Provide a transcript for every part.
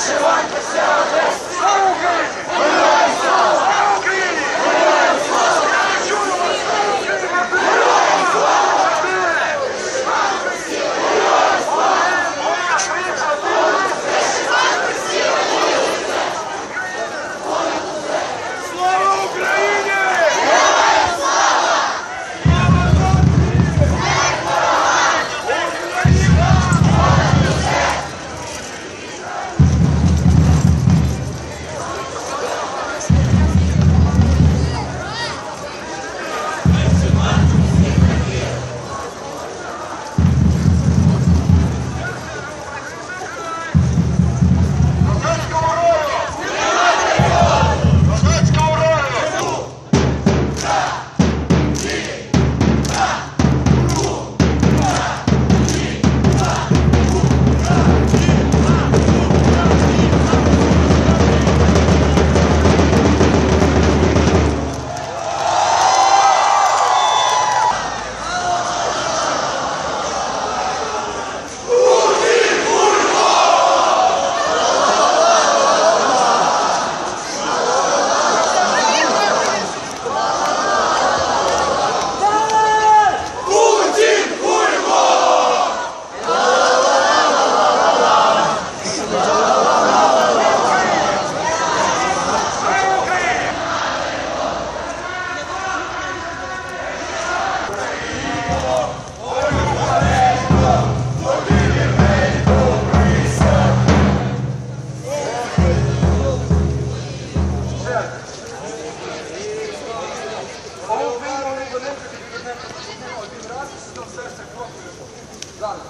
вся Одеса. Слава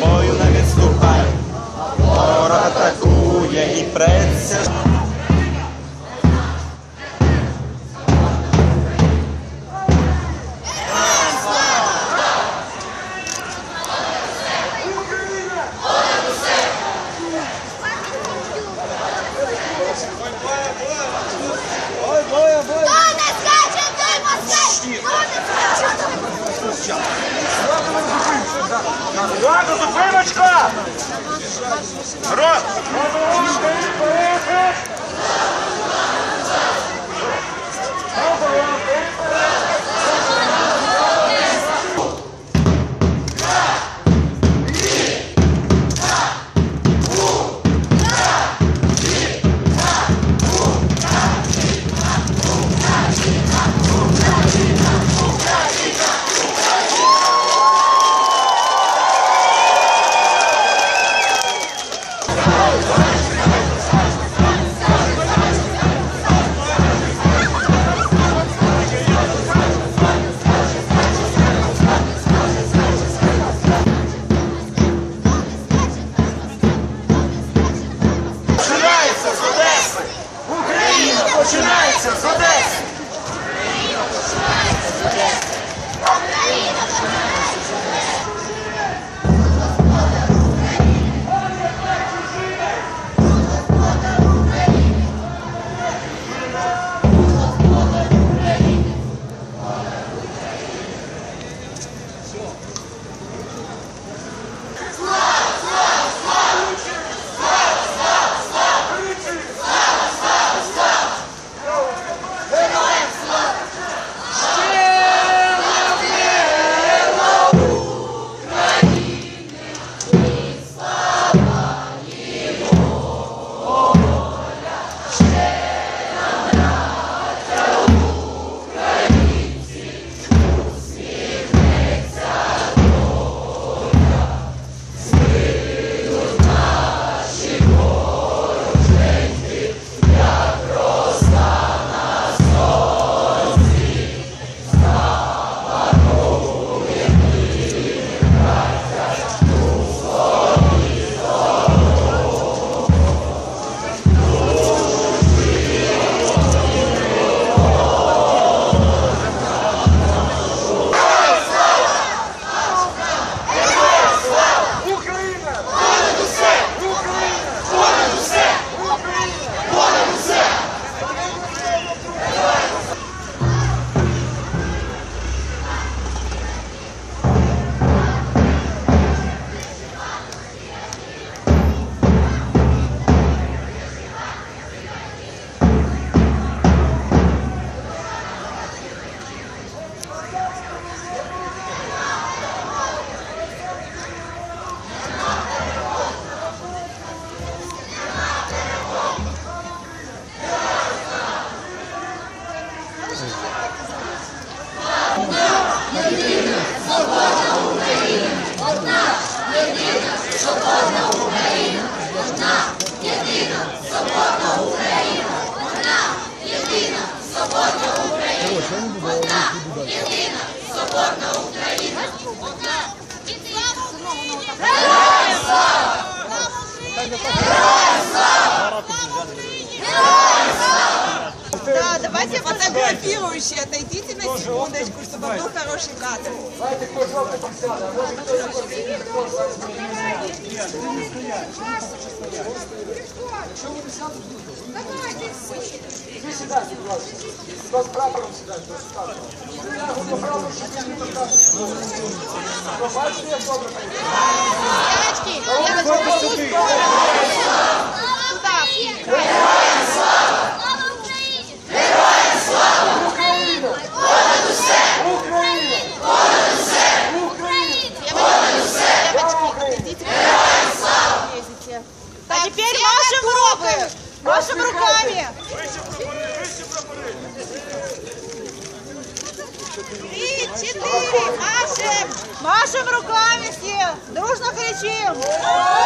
бою не відступай, ворог атакує і преться. Да, давайте фотографирующие, отойдите на секундочку, чтобы был хороший кадр. Девочки, девочки, Туда. positivo!